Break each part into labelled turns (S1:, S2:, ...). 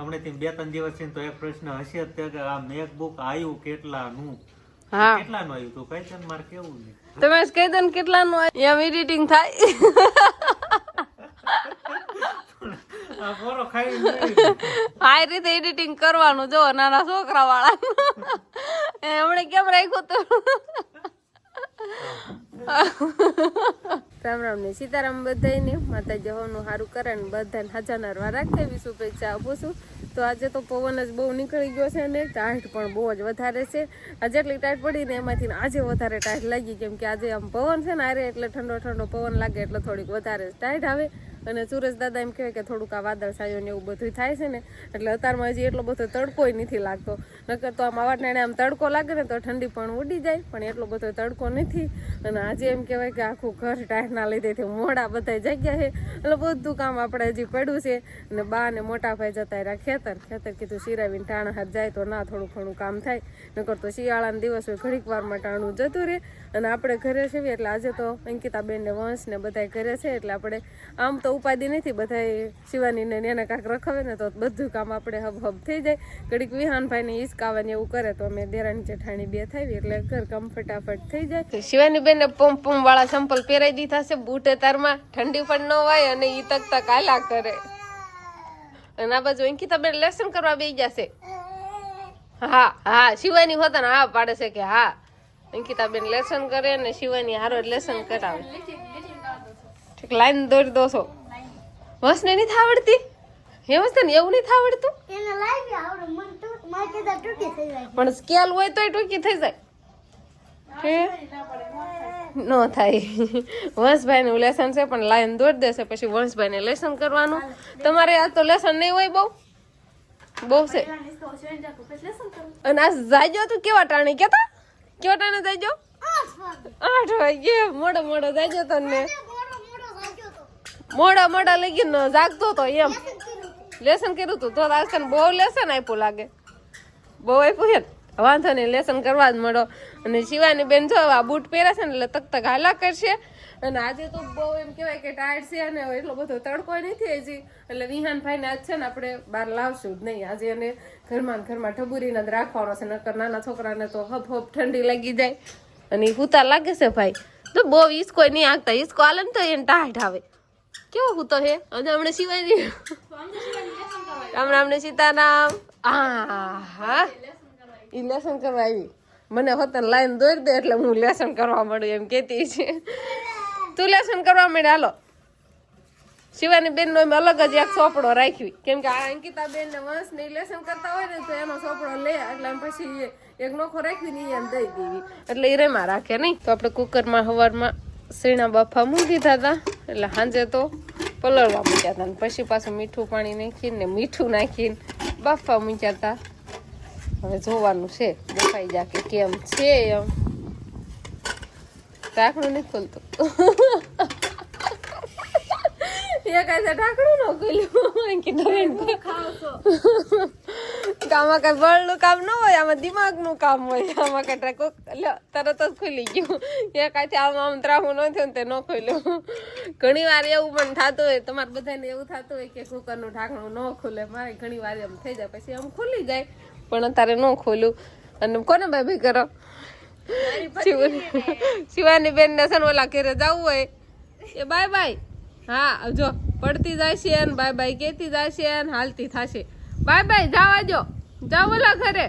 S1: હમણાંથી બે ત્રણ દિવસ તો એક પ્રશ્ન હશે જ કે આ મેકબુક આવ્યું કેટલાનું?
S2: હા.
S1: કેટલાનું આવ્યું તો કઈ તને મારે કેવું નહીં
S2: તમે કહી દો ને કેટલાનું આવ્યું એમ એડિટિંગ થાય.
S1: આ
S2: રીતે એડિટિંગ કરવાનું જો નાના છોકરા વાળા એમણે કેમ રાખ્યું તું? રામ રામ ને સીતારામ બધાને માતાજી જવાનું સારું કરે ને બધાને હાજર નરવા રાખે. એવી શુભેચ્છા આપું છું. તો આજે તો પવન જ બહુ નીકળી ગયો છે ને ટાઢ પણ બહુ જ વધારે છે. આજે એટલી ટાઢ પડી ને એમાંથી આજે વધારે ટાઢ લાગી. કેમ કે આજે આમ પવન છે ને, આરે એટલે ઠંડો ઠંડો પવન લાગે એટલે થોડીક વધારે ટાઢ આવે. અને સુરજ દાદા એમ કહેવાય કે થોડુંક આ વાદળ છાયો ને એવું બધું થાય છે ને, એટલે અત્યારમાં હજી એટલો બધો તડકોય નથી લાગતો. નકર તો આમ આવા ટાણે આમ તડકો લાગે ને તો ઠંડી પણ ઉડી જાય, પણ એટલો બધો તડકો નથી. અને આજે એમ કહેવાય કે આખું ઘર ટાઈટના લીધેથી મોડા બધા જગ્યા છે. એટલે બધું કામ આપણે હજી પડ્યું છે. અને બા ને મોટા ભાઈ જતા રહ્યા ખેતર. ખેતર કીધું શિરાવીને ટાણા હાથ જાય તો ના થોડું ઘણું કામ થાય. નકર તો શિયાળાના દિવસ હોય ઘડીક વારમાં ટાણું જતું રહે. અને આપણે ઘરે છીએ એટલે આજે તો અંકિતાબેન ને વંશ ને બધા ઘરે છે. એટલે આપણે આમ તો ઉપાધિ નથી બધા શિવાની ને એને કાંક રખાવે ને તો બધું કામ આપણે હબ હબ થઈ જાય. ઘડીક વિહાનભાઈ ને હિસકાવે ને એવું કરે તો અમે દેરાણી જેઠાણી બે થાય એટલે ઘર કામ ફટાફટ થઈ જાય. શિવાની બેન પમ પંપ વાળા સંપલ પહેરાઈ દીધા છે બૂટે તારમાં ઠંડી પણ ન હોય અને ઈ તક તક આલા કરે. અને આ બાજુ અંકિતાબેન લેસન કરવા બેસી જશે. હા હા, શિવાની હોતા ને હા પાડે છે કે હા. અંકિતાબેન લેસન કરે અને શિવાની હારો લેસન કરાવે. લાઈન દોરી દો વસને નથી આવડતી? હે વસને એવું નથી આવડતું?
S3: એને લાવી આવડે મન તો મારે કીધા તૂટી થઈ જાય.
S2: પણ સ્કેલ હોય તોય ટૂંકી થઈ જાય. ન થાય. વંશભાઈ નું લેસન છે પણ લાઈન દોડી દેશે પછી વંશભાઈ ને લેસન કરવાનું. તમારે આ તો લેસન નહીં હોય બહુ? બહુ છે. અને આ જાજો તું કેવા ટાણે? કેતા? કેવા ટાણે જાજો આઠ વાગે. મોડો મોડો જાજો તને.
S3: મોડા મોડા
S2: લગીન જાગતો તો એમ. લેસન કર્યું તું. તો આજ તને બહુ લેસન આપ્યું લાગે. બહુ આપ્યું છે વાંધો નહીં, લેસન કરવા જ મળો. અને શિવાની બેન જો આ બૂટ પહેરે છે ને એટલે તક તક હાલા કરશે. અને આજે તો બહુ એમ કહેવાય કે ટાયર્ડ છે અને એટલો બધો તડકો નથી હજી. એટલે વિહાન ભાઈને આજ છે ને આપણે બહાર લાવશું જ નહીં. આજે એને ઘરમાં ઘરમાં ઠબુરીને જ રાખવાનો છે. નકર નાના છોકરાને તો હપ હપ ઠંડી લાગી જાય. અને એ હુતા લાગે છે ભાઈ. તો બહુ ઈસકો નહીં આગતા ઈસકો હાલે ને તો એને ટાઢ આવે. કેવો કૂતો હે? અને હમણાં શિવાજી રામ રામ ને સીતારામ. હા ઈ લેસન કરવા આવી. મને હોતન લાઈન દોરી દે એટલે હું લેસન કરવા મળું એમ કેતી છે. તું લેસન કરવા મળે હાલો. શિવાની બેન નો અલગ જ એક સોપડો રાખવી કેમ કે આ અંકિતા બેન ને વંશ ને લેસન કરતા હોય ને તો એનો સોપડો લે, એટલે પછી એક નોખો રાખવી ને એમ દઈ દેવી. એટલે એ રેમાં રાખે નહીં તો આપણે કુકરમાં હવારમાં સીણા બાફા મૂકી દીધા એટલે સાંજે તો પલળવા મૂક્યા હતા પછી પાછું મીઠું પાણી નાખીને મીઠું નાખીને બાફા મૂક્યા હતા હવે જોવાનું છે, બફાઈ જા કે કેમ છે એમ. ઢાંકણું નથી ખોલતું. એ ઢાંકણું ન ખોલ્યું. કે તમે આમાં કઈ બળનું કામ ન હોય, આમાં દિમાગનું કામ હોય. આમાં કઈ ટ્રેક તરત જ ખુલી ગયું. એ કાંઈ આમ આમ ત્રાહું ન થયું ને તે ન ખોલ્યું. ઘણી વાર એવું પણ થતું હોય, તમારે બધાને એવું થતું હોય કે કુકરનું ઢાંકણું ન ખુલે. મારે ઘણી વાર એમ થઈ જાય, પછી આમ ખુલી જાય, પણ અત્યારે ન ખોલ્યું. અને કોને ભાઈ કરો? શિવાની બેન ને છે ઓલા ઘરે જવું હોય. એ બાય બાય. હા જો પડતી જાય છે બાય બાય કેતી જાય છે હાલતી થશે. બાય બાય, જાવા જો જાવ ઓલા ઘરે.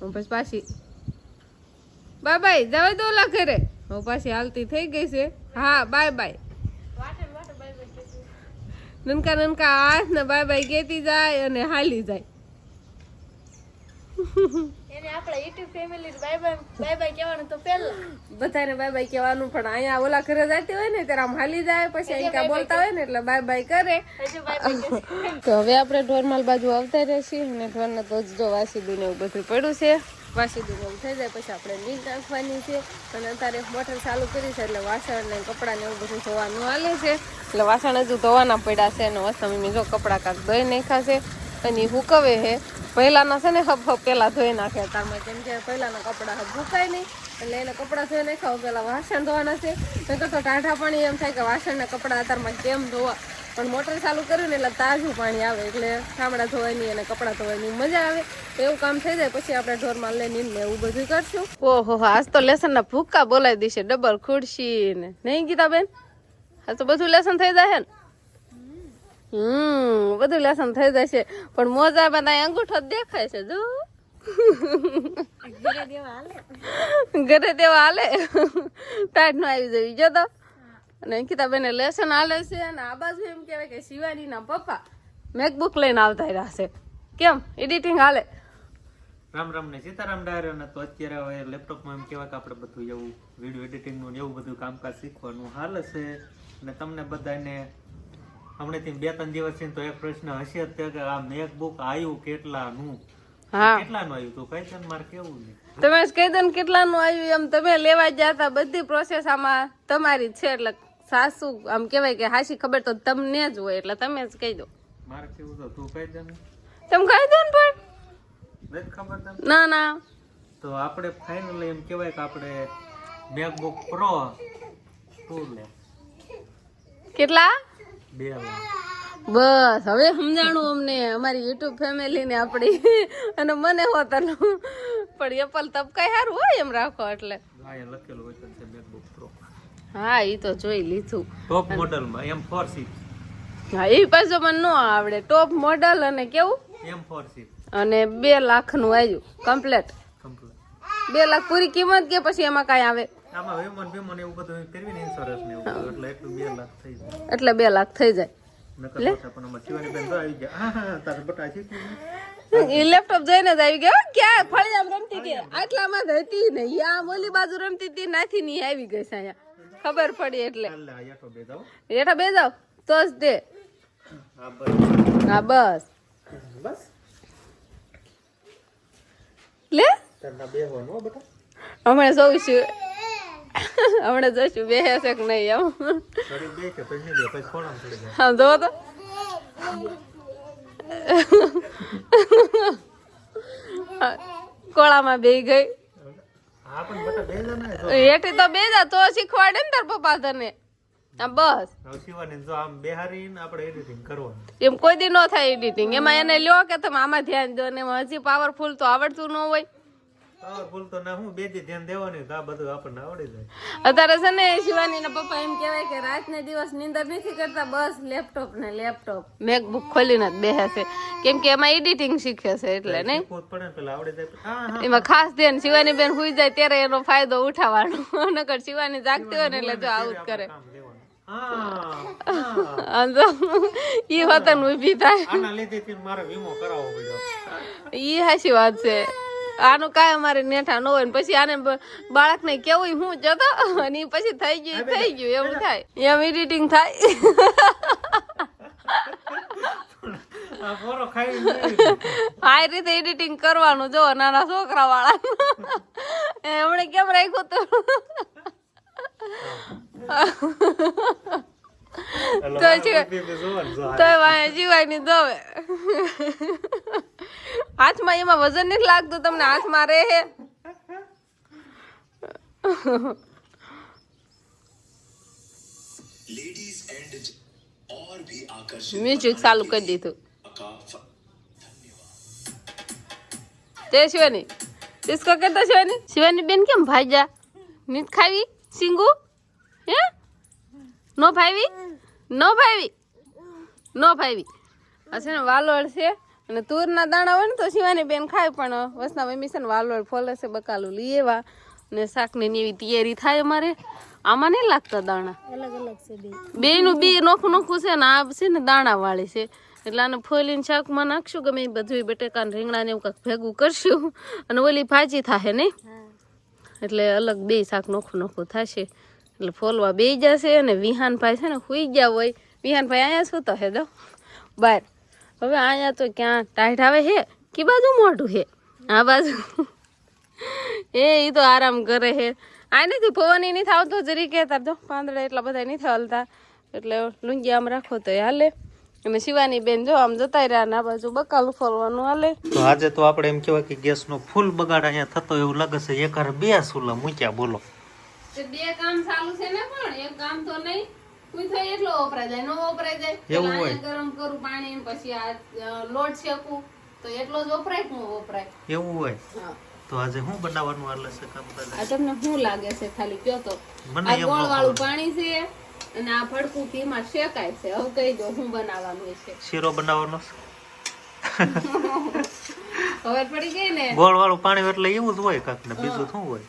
S2: હું પછી પાછી બાય બાય જવા દો ઓલા ઘરે. હું પાછી હાલતી થઈ ગઈ છે. હા બાય બાય. નનકા નનકા હાથ ને બાય બાય કેતી જાય અને હાલી જાય.
S3: એને આપણા YouTube family bye bye bye bye કહેવાનું તો પહેલા.
S2: બધાને બાય બાય કહેવાનું પણ અહીંયા ઓલા ઘરે જતી હોય ને ત્યારે આમ હાલી જાય પછી અહીંયા બોલતા હોય ને એટલે બાય બાય કરે. તો હવે આપણે ઢોરમાલ બાજુ આવતા રહેશી અને ઢોરને તો જ વાસીદું ને એવું બધું પડ્યું છે. વાસીદું એવું થઈ જાય પછી આપણે નીચ નાખવાની છે. અને અત્યારે મોટર ચાલુ કરી છે એટલે વાસણ ને કપડાં ને એવું બધું ધોવાનું હાલે છે. એટલે વાસણ હજુ ધોવાના પડ્યા છે અને વસ્તુ જો કપડાં કાંક ધોઈ નાખ્યા છે. અને હુકવે હે. પહેલાના છે ને હબ હબ પેલા ધોઈ નાખે. તારમાં કેમ કે પહેલાના કપડાં હબ ભૂકાય નહીં, એટલે એને કપડાં ધોઈ નાખ્યા પેલા વાસણ ધોવાના છે. નકર તો ટાઢા પાણી એમ થાય કે વાસણના કપડાં અત્યારમાં કેમ ધોવા? પણ મોટર ચાલુ કર્યું ને એટલે તાજું પાણી આવે, એટલે ઠામડા ધોવાની અને કપડાં ધોવાની મજા આવે. એવું કામ થઈ જાય, પછી આપણે ઢોરમાં લઈને ઈન ને એવું બધું કરશું. ઓહો, આજ તો લેસનના ભૂક્કા બોલાવી દેશે, ડબલ ખુરશી ને નહીં ગીતાબેન? બેન આ તો બધું લેસન થઈ જાય ને? હમ બધું લેસન થઈ જશે. પણ મોજા બધા અંગૂઠો જ દેખાય છે જો. ઘરે દેવા હાલે? ટાઈટનું આવી જવી જો તો. અને અંકિતા બેને લેસન હાલે છે અને આ બાજુ એમ કહેવાય કે શિવાની ના પપ્પા મેકબુક લઈને આવતા રહ્યા છે. કેમ? એડિટિંગ હાલે.
S1: રામ રામ ને સીતારામ ડાયરો ને તો અત્યારે હવે લેપટોપમાં એમ કહેવાય કે આપણે બધું એવું વીડિયો એડિટિંગનું ને એવું બધું કામકાજ શીખવાનું હાલ છે. અને તમને બધાને હમણાંથી બે ત્રણ દિવસથી તો એક પ્રશ્ન હશે જ કે આ મેકબુક આવ્યું કેટલાનું?
S2: હા.
S1: કેટલાનું આવ્યું તું? કઈ તને મારે કેવું નહીં
S2: તમે કહી દો ને કેટલાનું આવ્યું એમ. તમે લેવા હતા બધી પ્રોસેસ આમાં તમારી છે. એટલે સાસુ આમ કહેવાય કે હાસી ખબર તો તમને જ હોય એટલે તમે જ કહી દો.
S1: મારે કેવું તો તું કહી દે ને.
S2: તમે કહી દો ને પણ.
S1: ખબર તને?
S2: ના ના.
S1: તો આપણે ફાઇનલી એમ કહેવાય કે આપણે મેકબુક પ્રો ટુ લે?
S2: કેટલા? બસ હવે સમજાણું અમને અમારી યુટ્યુબ ફેમિલી ને આપણી. અને મને હોતાનું પણ એપલ તબકાય સારું હોય એમ રાખો એટલે. હા એ તો જોઈ લીધું.
S1: ટોપ મોડલમાં એમ ફોર
S2: હા એ પાછો મને ન આવડે. ટોપ મોડલ અને કેવું?
S1: એમ ફોર
S2: અને બે લાખનું આવ્યું કમ્પ્લેટ બે લાખ પૂરી કિંમત કે પછી એમાં કાંઈ આવે?
S1: આમાં વિમન વિમન એવું બધું કરવી ને ઇન્સ્યોરન્સ ને એવું એટલે એટલું બે લાખ થઈ જાય.
S2: એટલે બે લાખ થઈ જાય.
S1: નકર પાછા પણ અમારે શિવાની બેન તો આવી ગયા. હા હા તારે બટા શીખી
S2: એ લેપટોપ જોઈને જ આવી ગયો. ક્યાં? ફળી આમ રમતી હતી. આટલામાં જ હતી ને. યા ઓલી બાજુ રમતી હતી નાથી ની આવી ગઈ છે અહીંયા. ખબર પડી એટલે.
S1: યાટો બે જાઓ
S2: રેઠા બે જાવ તો જ દે.
S1: હા બસ.
S2: બસ.
S1: બસ.
S2: લે.
S1: બેટા.
S2: હમણાં જોઈશું હમણાં જશું બે હશે કે નહીં એમ? હા જોવો તો. કોળામાં બે ગઈ.
S1: જો.
S2: હેઠી તો બે જા તો શીખવાડે ને તાર પપ્પા તને. બસ.
S1: જો આમ
S2: એમ કોઈ દી ન થાય એડિટિંગ એમાં એને લ્યો કે તમે આમાં ધ્યાન દો ને એમાં હજી પાવરફુલ તો આવડતું ન હોય. અત્યારે છે ને શિવાની ના પપ્પા એમ કહેવાય કે રાત ને દિવસ નીંદર નથી કરતા બસ લેપટોપ ને લેપટોપ. મેકબુક ખોલીને જ બેસે છે. કેમ કે એમાં એડિટિંગ શીખે છે એટલે નહીં?
S1: શીખવું જ પડે ને પેલા આવડી જાય. હા હા.
S2: એમાં ખાસ ધ્યાન શિવાની બેન હુઈ જાય ત્યારે એનો ફાયદો ઉઠાવવાનો. નકર શિવાની જાગતી હોય ને એટલે જો આવું જ કરે. ઈ વતન ઊભી થાય. ઈ હાચી વાત છે. આનું કાંઈ અમારે નેઠા ન હોય ને પછી આને બાળકને કેવું હું જતો અને પછી થઈ ગયું થઈ ગયું એવું થાય. એમ એડિટિંગ થાય.
S1: આ
S2: રીતે. એડિટિંગ કરવાનું જો નાના છોકરા વાળા એમણે કેમ રાખ્યું તું તો
S1: જોવાનું,
S2: દવે હાથમાં એમાં વજન નથી લાગતું તમને હાથમાં રહે હે મ્યુઝિક ચાલુ કરી દીધું તે શિવાની ડિસ્કો કરતા શિવાની શિવાની બેન કેમ ભાજ્યા નીત ખાવી સિંગુ હે નો ભાઈવી નો ભાઈવી નો ભાઈવી આ છે ને વાલોળ છે. અને તૂરના દાણા હોય ને તો શિવાની બેન ખાય પણ વસના મમ્મી છે ને વાલોળ ફોલે છે બકાલું લઈ એવા. ને શાકની એવી તૈયારી થાય અમારે. આમાં નહીં લાગતા દાણા?
S3: અલગ અલગ છે બે.
S2: બે નું બી નોખું નોખું છે ને આ છે ને દાણા વાળી છે. એટલે આને ફોલીને શાકમાં નાખશું ગમે એ બધું બટેકા ને રીંગણા ને એવું કાંઈક ભેગું કરશું. અને ઓલી ભાજી થાય નહીં? એટલે અલગ બે શાક નોખું નોખું થશે. એટલે ફોલવા બે જશે અને વિહાનભાઈ છે ને સુઈ ગયા હોય. વિહાનભાઈ અહીંયા સૂતો હે દો બાર. હવે અહીંયા તો ક્યાં ટાઈટ આવે હે કે બાજુ મોઢું હે? આ બાજુ. એ એ તો આરામ કરે હે. આ નથી, પવન એ નહીં થાવતો જરી કે તાર જો પાંદડા એટલા બધા નહીં થવાલતા એટલે લુંગી આમ રાખો તો હાલે. અને શિવાની બેન જો આમ જતા રહ્યા ને આ બાજુ બકાલું ફોલવાનું હાલે.
S1: તો આજે તો આપણે એમ કહેવાય કે ગેસનો ફૂલ બગાડ અહીંયા થતો એવું લાગે છે. એક બે સુલા મૂક્યા, બોલો.
S2: બે કામ ચાલુ છે ને પણ એક કામ તો નહીં. મીઠો એટલો વપરાય જાય નો વપરાય જાય
S1: એવું હોય.
S2: ગરમ કરું પાણી પછી આ લોટ શેકું તો એટલો જ વપરાય વપરાય?
S1: એવું હોય. તો આજે શું બનાવવાનું હાલે છે કામ
S2: આ તમને શું લાગે છે ખાલી કયો તો? આ ગોળ વાળું પાણી છે અને આ ફડકું ઘીમાં શેકાય છે. હવે કહી દો શું બનાવવાનું છે.
S1: શીરો બનાવવાનો?
S2: ખબર પડી ગઈ ને?
S1: ગોળ વાળું પાણી એટલે એવું જ હોય કાક ને બીજું શું હોય?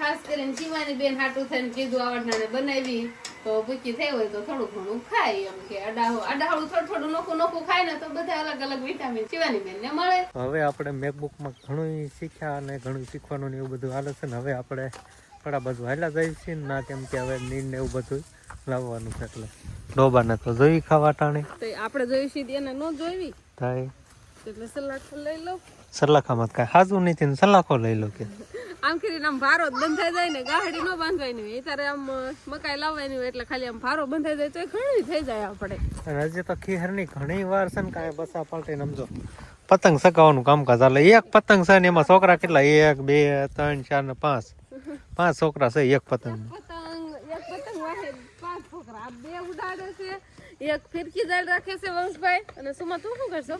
S2: ખાસ કરીને શિવાની બેન હાટું થઈને કીધું આવડનાને બનાવી. તો ભૂખી થઈ હોય તો થોડું ઘણું ખાય એમ કે અડાહું અડાહું થોડું થોડું નોખું નોખું ખાય ને તો બધા અલગ અલગ વિટામિન શિવાની બેન ને મળે.
S1: હવે આપણે મેકબુકમાં ઘણું શીખ્યા અને ઘણું શીખવાનું ને એવું બધું હાલે છે ને હવે આપણે થોડા બધું હાલા જાય છે ના કેમ કે હવે નીંદ ને એવું બધું લાવવાનું છે એટલે. ડોબાને તો જોઈ ખાવા ટાણે.
S2: આપણે જોઈ છીએ એને ન જોઈવી
S1: થાય
S2: એટલે સલાડ લઈ લો
S1: સલાખામાં કાંઈ હાજુ નથી ને સલાખો લઈ લો કે.
S2: આમ કરીને આમ ભારો બંધાઈ જાય ને ગાહડી નો બાંધવાની હોય. ત્યારે આમ મકાઈ લાવવાની હોય એટલે ખાલી આમ ભારો બંધાઈ જાય તો ઘણી થઈ જાય આપણે.
S1: અને હજી તો ખીહરની ઘણી વાર છે ને કાંઈ બસા પલટીને સમજો પતંગ સકાવવાનું કામકાજ હાલે. એક પતંગ છે ને એમાં છોકરા કેટલા? એક બે ત્રણ ચાર ને પાંચ. પાંચ છોકરા છે એક પતંગ.
S2: પતંગ એક પતંગ વાહે પાંચ છોકરા. બે ઉડાડે છે. એક ફિરકી જાળ રાખે છે વંશભાઈ. અને સુમા તું શું કરશો?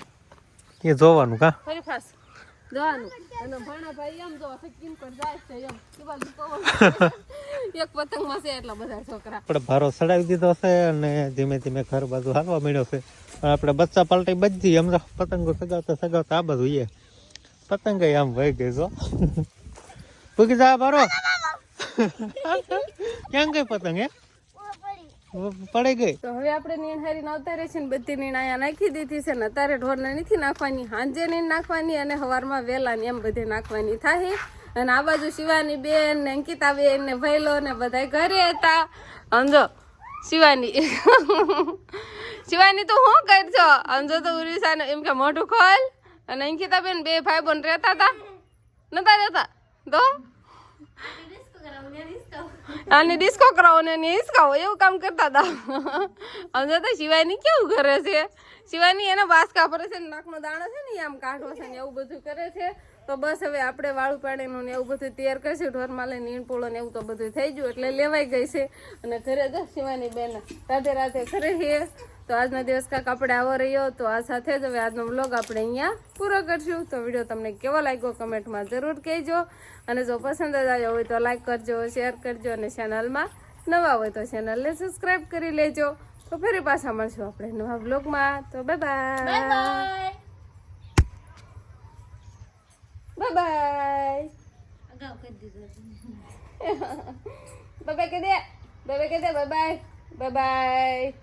S1: એ જોવાનું કા?
S2: ફરી ફાસ. જવાનું અને ભાણાભાઈ એમ જો સકીન પર જાય છે એમ. એ બાજુ પવન એક પતંગમાં છે એટલા બધા છોકરા.
S1: આપણે ભારો ચડાવી દીધો છે અને ધીમે ધીમે ઘર બાજુ હાલવા મળ્યો છે. પણ આપણે બચ્ચા પલટી બધી એમ તો પતંગો સગાવતા સગાવતા આ બધું એ પતંગ આમ વહી ગઈ છો પૂકી જા ભારો. ક્યાં ગઈ પતંગ હે? પડી ગઈ.
S2: તો હવે આપણે નીણ હારીને નવતારે છે ને બધી નીણ અહીંયા નાખી દીધી છે ને અત્યારે ઢોરને નથી નાખવાની હાંજે નીણ નાખવાની અને સવારમાં વહેલા ને એમ બધી નાખવાની થાય. અને આ બાજુ શિવાની બેન ને અંકિતા બેન ને ભાઈલો ને બધા ઘરે હતા. સમજો શિવાની. શિવાની તું શું કરજો સમજો તો ઉરીસા એમ કે મોઢું ખોલ. અને અંકિતા બેન બે ભાઈ બોન રહેતા હતા. નતા રહેતા? તો? અને ડિસ્કો કરાવો ને હિસકાવો એવું કામ કરતા હતા. સમજો તો શિવાની કેવું કરે છે? શિવાની એના બાસકા ભરે છે નાકનો દાણો છે ને આમ કાઢો છે ને એવું બધું કરે છે. તો બસ હવે આપણે વાળું પાણીનું ને એવું બધું તૈયાર કરશું. ઢોરમાં લઈને નીણપોળો ને એવું તો બધું થઈ ગયું, એટલે લેવાઈ ગઈ છે. અને ઘરે જો શિવાની બેન રાધે રાતે ઘરે છીએ તો આજનો દિવસ કાંક આપણે આવો રહ્યો તો આ સાથે જ હવે આજનો વ્લોગ આપણે અહીંયા પૂરો કરશું. તો વીડિયો તમને કેવો લાગ્યો કમેન્ટમાં જરૂર કહેજો. અને જો પસંદ જ આવ્યો હોય તો લાઈક કરજો શેર કરજો અને ચેનલમાં નવા હોય તો ચેનલને સબસ્ક્રાઈબ કરી લેજો. તો ફરી પાછા મળશું આપણે નવા વ્લોગમાં તો bye bye
S3: bye
S2: bye bye
S3: અગાઉ કરી દીધું
S2: બાય બાય કહી દે. બાય બાય કહી દે. Bye bye bye bye